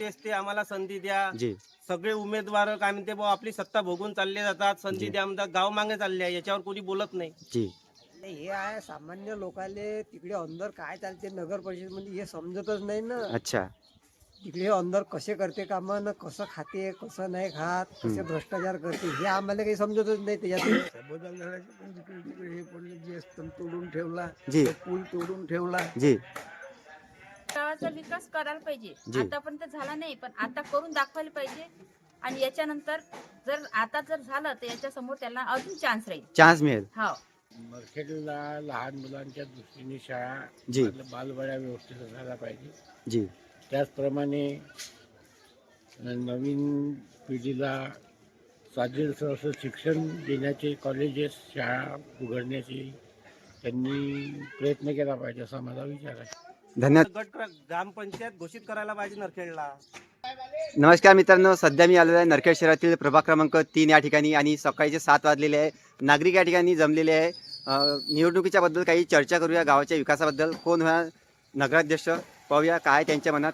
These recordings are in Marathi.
तेच ते आम्हाला संधी द्या. जी. सगळे उमेदवार काय म्हणते बुवा आपली सत्ता भोगून चालले जातात. संधी जी. द्या म्हणतात गाव मागे चालले आहे याच्यावर कोणी बोलत नाही. जी. नाही, हे आहे सामान्य लोकाले तिकडे अंदर काय चालते नगर परिषदमध्ये हे समजतच नाही ना. अच्छा. तिकडे अंदर कसे करते काम न कसं खाते कसं नाही खात कसे हम्म. भ्रष्टाचार करते हे आम्हाला काही समजतच नाही त्याच्यात बदल झाल्याचे पण तिकडे तिकडे हे पडले जे स्तंभ तोडून ठेवला जी. पूल तोडून ठेवला. जी. गावाचा विकास करायला पाहिजे. आतापर्यंत झाला नाही पण आता करून दाखवायला पाहिजे. आणि याच्यानंतर जर आता जर झालं तर याच्या समोर त्याला अजून चान्स राहील. चान्स मिळेल. हो. मरखेडला लहान मुलांच्या दृष्टीने शाळा जी. बाल- बालवाड्या व्यवस्थित असायला पाहिजे. जी. त्याचप्रमाणे नवीन पिढीला साजेल असं शिक्षण देण्याचे कॉलेजेस शाळा उघडण्याचे त्यांनी प्रयत्न केला पाहिजे असा माझा विचार आहे. धन्यवाद. गट क्र- ग्रामपंचायत घोषित करायला पाहिजे नरखेडला. नमस्कार मित्रांनो सध्या मी आलेलो आहे नरखेड शहरातील प्रभाग क्रमांक तीन या ठिकाणी आणि सकाळचे सात वाजलेले आहे नागरिक या ठिकाणी जमलेले आहे. अ, निवडणुकीच्या बद्दल काही चर्चा करूया गावाच्या विकासाबद्दल. कोण होणार? नगराध्यक्ष पाहूया काय त्यांच्या मनात?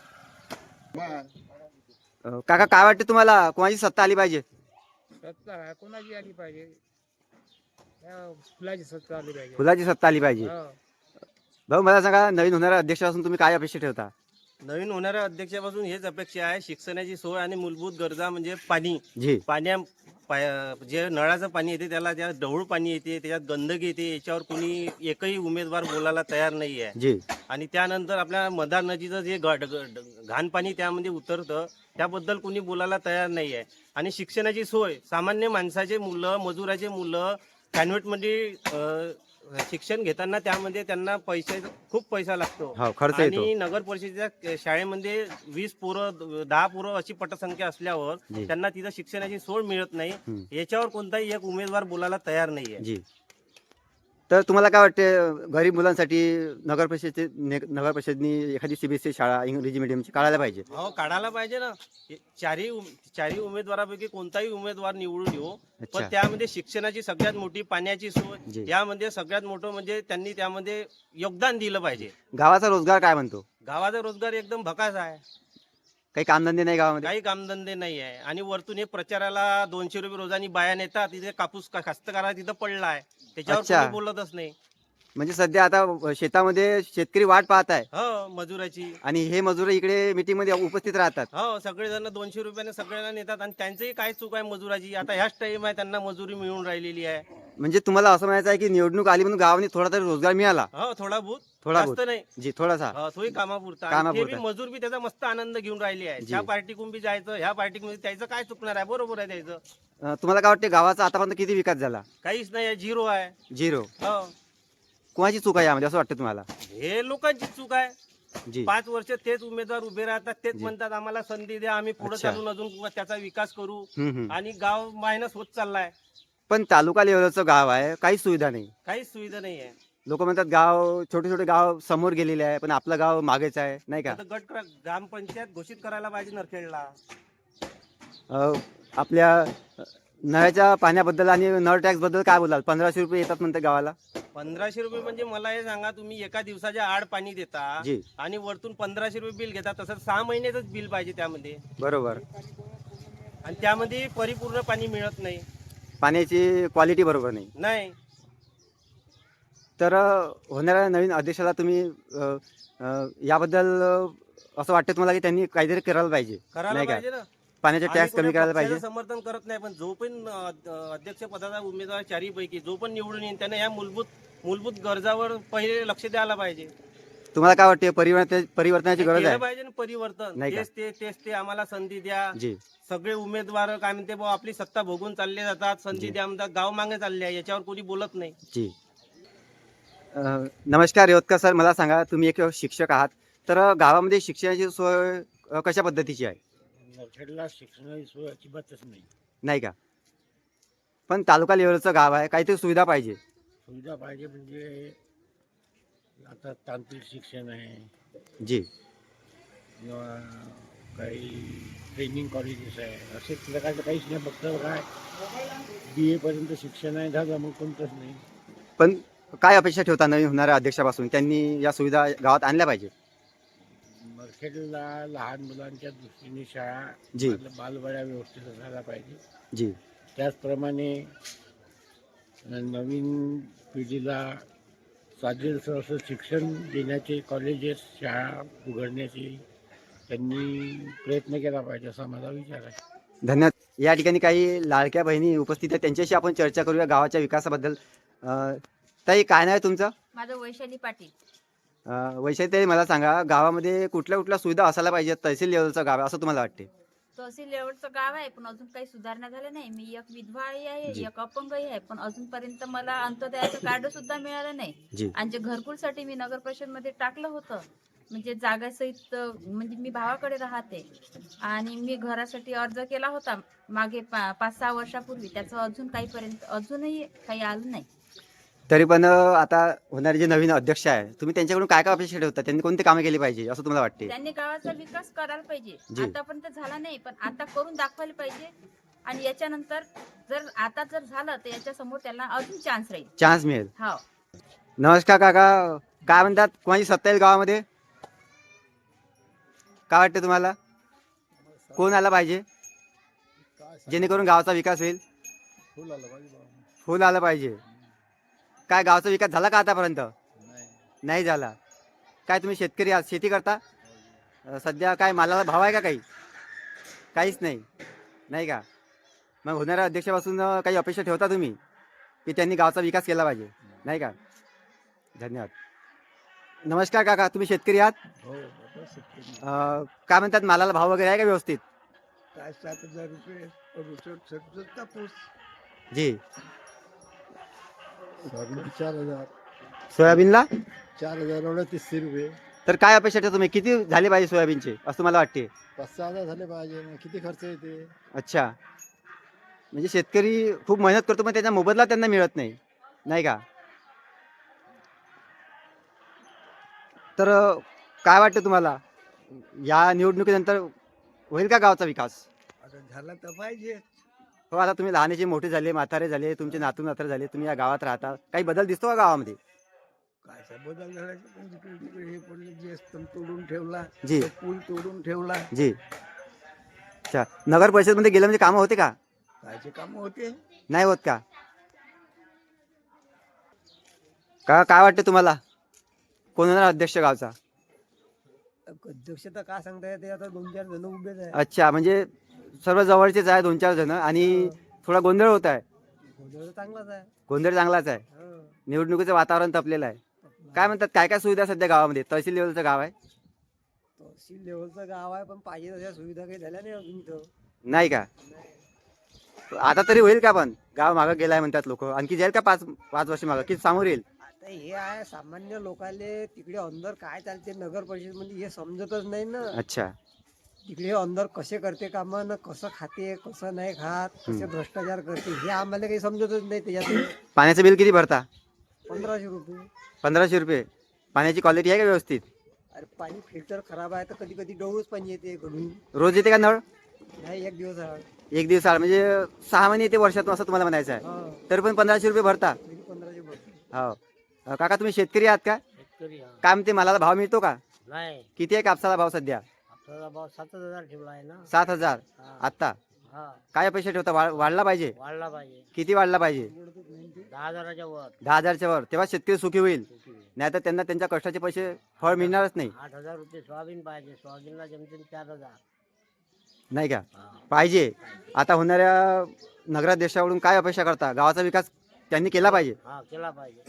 अ, काका काय वाटतं तुम्हाला? कोणाची सत्ता आली पाहिजे? सत्ता कोणाची आली पाहिजे? त्या फुलाची सत्ता आली पाहिजे. फुलाची सत्ता आली पाहिजे. हो. भाऊ मला सांगा नवीन होणाऱ्या अध्यक्ष असून तुम्ही काय अपेक्षा ठेवता? नवीन होणाऱ्या अध्यक्षापासून हेच अपेक्षा आहे शिक्षणाची सोय आणि मूलभूत गरजा म्हणजे पाणी. जी. पाण्या पाय- जे नळाचं पाणी येते त्याला त्या ढवळ पाणी येते त्याच्यात गंदगी येते याच्यावर कोणी एकही उमेदवार बोलायला तयार नाही आहे. जी. आणि त्यानंतर आपल्या मदार नदीचं जे घाण पाणी त्यामध्ये उतरतं त्याबद्दल कोणी बोलायला तयार नाही आहे. आणि शिक्षणाची सोय सामान्य माणसाचे मुलं मजुराचे मुलं कॉन्व्हेंटमध्ये अं, शिक्षण घेताना त्यामध्ये त्यांना पैसे खूप पैसा लागतो. हो खर्च येतो. आणि नगर परिषदेच्या शाळेमध्ये वीस पोरं दहा पोरं अशी पटसंख्या असल्यावर जी. त्यांना तिथं शिक्षणाची सोय मिळत नाही. हम्म. याच्यावर कोणताही एक उमेदवार बोलायला तयार नाहीये. जी. तर तुम्हाला काय वाटते गरीब मुलांसाठी नगर परिषदचे ने- नगर परिषदनी एखादी सीबीएसई शाळा इंग्रजी मिडियमची काढायला पाहिजे? हो काढायला पाहिजे ना. हे चारही उम- चारही उमेदवारापैकी कोणताही उमेदवार निवडून येऊ पण अच्छा. त्यामध्ये शिक्षणाची सगळ्यात मोठी पाण्याची सोय यामध्ये सगळ्यात मोठं म्हणजे त्यांनी त्यामध्ये योगदान दिलं पाहिजे. गावाचा रोजगार काय म्हणतो? गावाचा रोजगार एकदम भकास आहे. काही कामधंदे नाही गावामध्ये? काही कामधंदे नाही आहे. आणि वरतून हे प्रचाराला दोनशे रुपये रोजानी बाया नेतात तिथे कापूस का- कास्तकारा तिथं पडला आहे त्याच्यावर अच्छा. कोणी बोलतच नाही. म्हणजे सध्या आता शेतामध्ये शेतकरी वाट पाहत आहे हो मजुराची. आणि हे मजूर इकडे मीटिंगमध्ये उपस्थित राहतात. हो सगळेजण दोनशे रुपयाने सगळ्यांना नेतात आणि त्यांचंही काय चूक आहे मजुराची? आता ह्याच टाइम आहे त्यांना मजुरी मिळून राहिलेली आहे. म्हणजे तुम्हाला असं म्हणायचं आहे की निवडणूक आली म्हणून गावाने थोडा तरी रोजगार मिळाला. हो थोडा बहुत. थोडा जास्त नाही. जी थोडासा. हो, तोही कामापुरता. आणि ते कामापुरता. बी मजूर बी त्याचा मस्त आनंद घेऊन राहिले आहे जी. त्या पार्टीकून बी जायचं ह्या पार्टीमध्ये त्याचं काय चुकणार आहे? बरोबर आहे त्याचं. अं, तुम्हाला काय वाटते गावाचा आतापर्यंत किती विकास झाला? काहीच नाही आहे झिरो आहे. झिरो. हो. कोणाची चूक आहे यामध्ये असं वाटतं तुम्हाला? हे लोकांची चूक आहे. जी. पाच वर्ष तेच उमेदवार उभे राहतात तेच. म्हणतात आम्हाला संधी द्या आम्ही पुढे अच्छा. चालून अजून त्याचा विकास करू. हम्म, हम्म. आणि गाव मायनस होत चाललाय. पण तालुका लेवलचं गाव आहे काहीच सुविधा नाही. काहीच सुविधा नाही आहे. लोक म्हणतात गाव छोटे छोटे गाव समोर गेलेले आहे पण आपलं गाव मागेच आहे. नाही का? आता गट क्र- ग्रामपंचायत घोषित करायला पाहिजे नरखेडला. अं, आपल्या नळाच्या पाण्याबद्दल आणि नळ टॅक्सबद्दल काय बोलाल? पंधराशे रुपये येतात म्हणते गावाला. पंधराशे रुपये म्हणजे मला हे सांगा तुम्ही एका दिवसाच्या आड पाणी देता जी. आणि वरतून पंधराशे रुपये बिल घेता तसं सहा महिन्याचंच बिल पाहिजे त्यामध्ये. बरोबर. आणि त्यामध्ये परिपूर्ण पाणी मिळत नाही. पाण्याची क्वालिटी बरोबर नाही. नाही. तर अं, होणाऱ्या नवीन अध्यक्षाला तुम्ही अं, अं, याबद्दल अं, असं वाटतं तुम्हाला की त्यांनी काहीतरी करायला पाहिजे. करायला नाही का? पाहिजे ना. पाण्याचे टॅक्स कमी करायला पाहिजे. समर्थन करत नाही पण जो पण अध्यक्ष पदाचा उमेदवार चारही पैकी जो पण निवडून येईल त्याने या मूलभूत मूलभूत गरजावर पहिले लक्ष द्यायला पाहिजे. तुम्हाला काय वाटते परिवर्तन परिवर्तनाची गरज केलं आहे? पाहिजे ना परिवर्तन. नाही का? तेच ते तेच ते आम्हाला संधी द्या. जी. सगळे उमेदवार काय म्हणते बुवा आपली सत्ता भोगून चालले जातात. संधी जी. द्या म्हणतात गाव मागे चालले आहे याच्यावर कोणी बोलत नाही. जी. अं, नमस्कार रेवतकर सर मला सांगा तुम्ही एक शिक्षक आहात. तर गावामध्ये शिक्षणाची सोय अं, कशा पद्धतीची आहे? नरखेडला शिक्षणाची सोय अजिबातच नाही. नाही का? पण तालुका लेवलचं गाव आहे काहीतरी सुविधा पाहिजे. सुविधा पाहिजे म्हणजे आता तांत्रिक शिक्षण आहे. जी. किंवा काही ट्रेनिंग कॉलेजेस आहे असे प्रकारचं काहीच नाही फक्त काय बी एपर्यंत शिक्षण आहे झालं मग कोणतंच नाही. पण काय अपेक्षा ठेवता नवीन होणाऱ्या अध्यक्षापासून त्यांनी या सुविधा गावात आणल्या पाहिजे? तारखेला लहान मुलांच्या दृष्टीने शाळा जी. बालवाड्या व्यवस्थित असायला पाहिजे. जी. त्याचप्रमाणे नवीन पिढीला स्वातंत्र्य असं शिक्षण देण्याचे कॉलेजेस शाळा उघडण्याचे त्यांनी प्रयत्न केला पाहिजे असा माझा विचार आहे. धन्यवाद. या ठिकाणी काही लाडक्या बहिणी उपस्थित आहेत. त्यांच्याशी आपण चर्चा करूया गावाच्या विकासाबद्दल. अं, ताई काय नाव आहे तुमचं? माझं वैशाली पाटील. वैशाली मला सांगा गावामध्ये कुठल्या कुठल्या सुविधा असायला पाहिजेत? तहसील लेवलचं गाव आहे असं तुम्हाला वाटते तहसील लेवलचं गाव आहे पण अजून काही सुधारणा झाल्या नाही. मी एक विधवाही आहे. एक अपंगही आहे पण अजूनपर्यंत मला अंत्योदयाचं कार्ड सुद्धा मिळालं नाही. आणि जे घरकुलसाठी मी नगर परिषदमध्ये टाकलं होतं म्हणजे जागासहित म्हणजे मी भावाकडे राहते. आणि मी घरासाठी अर्ज केला होता मागे पा पाच सहा वर्षापूर्वी. त्याचं अजून काहीपर्यंत अजूनही काही आलं नाही. तरी पण आता होणारे जे नवीन अध्यक्ष आहे तुम्ही त्यांच्याकडून काय काय अपेक्षा ठेवता? त्यांनी कोणते कामे केली पाहिजे असं तुम्हाला वाटते? त्यांनी गावाचा विकास करायला पाहिजे. जी. आतापर्यंत झाला नाही पण आता करून दाखवायला पाहिजे. आणि याच्यानंतर जर आता जर झालं तर याच्या समोर त्यांना अजून चान्स राहील. चान्स मिळेल. हो. नमस्कार काका. काय म्हणतात? कोणाची सत्ता येईल गावामध्ये? काय वाटतं तुम्हाला? कोण आला पाहिजे? जेणेकरून गावाचा विकास होईल? फुल आलं पाहिजे. काय गावाचा विकास झाला का आतापर्यंत नाही झाला काय तुम्ही शेतकरी आहात शेती करता सध्या काय मालाला भाव आहे का काही काहीच नाही नाही का मग होणाऱ्या अध्यक्षापासून काही अपेक्षा ठेवता तुम्ही की त्यांनी गावाचा विकास केला पाहिजे नाही का धन्यवाद नमस्कार काका तुम्ही शेतकरी आहात अं, काय म्हणतात मालाला भाव वगैरे आहे का व्यवस्थित काय सात हजार रुपये रुपये कापूस जी चार हजार. सोयाबीनला? चार हजार अडतीसशे रुपये. तर काय अपेक्षा ठेवता तुम्ही? किती झाले पाहिजे सोयाबीनचे? असं तुम्हाला वाटते. पाच सहा हजार झाले पाहिजे. मग किती खर्च येते? अच्छा. म्हणजे शेतकरी खूप मेहनत करतो पण त्याचा मोबदला त्यांना मिळत नाही. नाही का? तर काय वाटतं तुम्हाला? या निवडणुकीनंतर होईल का गावचा विकास? आता झाला तर पाहिजे. हो आता तुम्ही लहानाचे मोठे झाले म्हातारे झाले तुमचे नातू नातारे झाले तुम्ही या गावात राहता. काही बदल दिसतो का गावामध्ये? काय बदल झाल्याचे पण जिकडे तिकडे हे पडले जे स्तंभ तोडून ठेवला जी. तो पूल तोडून ठेवला. जी. अच्छा नगर परिषदमध्ये गेलं म्हणजे कामं होते का? कायचे काम होते? नाही होत का? का काय वाटतं तुम्हाला? कोण होणार अध्यक्ष गावचा? अध्यक्ष तर काय सांगता येते आता दोन चार जण उभेच आहे अच्छा म्हणजे सर्व जवळचेच आहे दोन चार जण आणि थोडा गोंधळ होत आहे. गोंधळ चांगलाच आहे. गोंधळ चांगलाच आहे. हो. निवडणुकीचं वातावरण तपलेलं आहे. काय म्हणतात काय काय सुविधा सध्या गावामध्ये? तहसील लेवलचं गाव आहे? तहसील लेवलचं गाव आहे पण पाहिजे तशा सुविधा काही झाल्या नाही अजून इथं. नाही का? आता तरी होईल का पण? गाव मागं गेलाय म्हणतात लोक. आणखी जाईल का पाच पाच वर्ष मागं? की समोर येईल? आता हे आहे सामान्य लोकाले तिकडे अंदर काय चालते नगर परिषदमध्ये हे समजतच नाही ना. अच्छा. तिकडे अंदर कसे करते काम ना कसं खाते कसं नाही खात कसे भ्रष्टाचार करते हे आम्हाला काही समजतच नाही त्याच्यात पाण्याचं बिल किती भरता? पंधराशे रुपये. पंधराशे रुपये. पाण्याची क्वालिटी आहे का व्यवस्थित? अरे पाणी फिल्टर खराब आहे तर कधी कधी डोळूच पाणी येते घडून रोज येते का नळ? नाही एक दिवस आहे. एक दिवस आड म्हणजे सहा महिने येते वर्षातून असं तुम्हाला म्हणायचं आहे. हा. तरी पण पंधराशे रुपये भरता? तरी पंधराशे भरते. हो. अं, काका तुम्ही शेतकरी आहात का? शेतकरी हा. काय म्हणते मालाला भाव मिळतो का? नाही. किती आहे कापसाला भाव सध्या? आपल्याला भाव सात हजार ठेवला आहे ना. सात हजार. हा. आत्ता? हा. काय अपेक्षा ठेवता? वाढ- वाढला पाहिजे? वाढला पाहिजे. किती वाढला पाहिजे? दहा हजाराच्या वर. दहा हजारच्या वर. तेव्हा शेतकरी सुखी होईल. नाहीतर त्यांना त्यांच्या कष्टाचे पैसे फळ मिळणारच नाही. आठ हजार रुपये सोयाबीन पाहिजे. सोयाबीनला जमते चार हजार. नाही का? हा. पाहिजे. आता होणाऱ्या नगराध्यक्षाकडून काय अपेक्षा करता? गावाचा विकास त्यांनी केला पाहिजे. हा केला पाहिजे.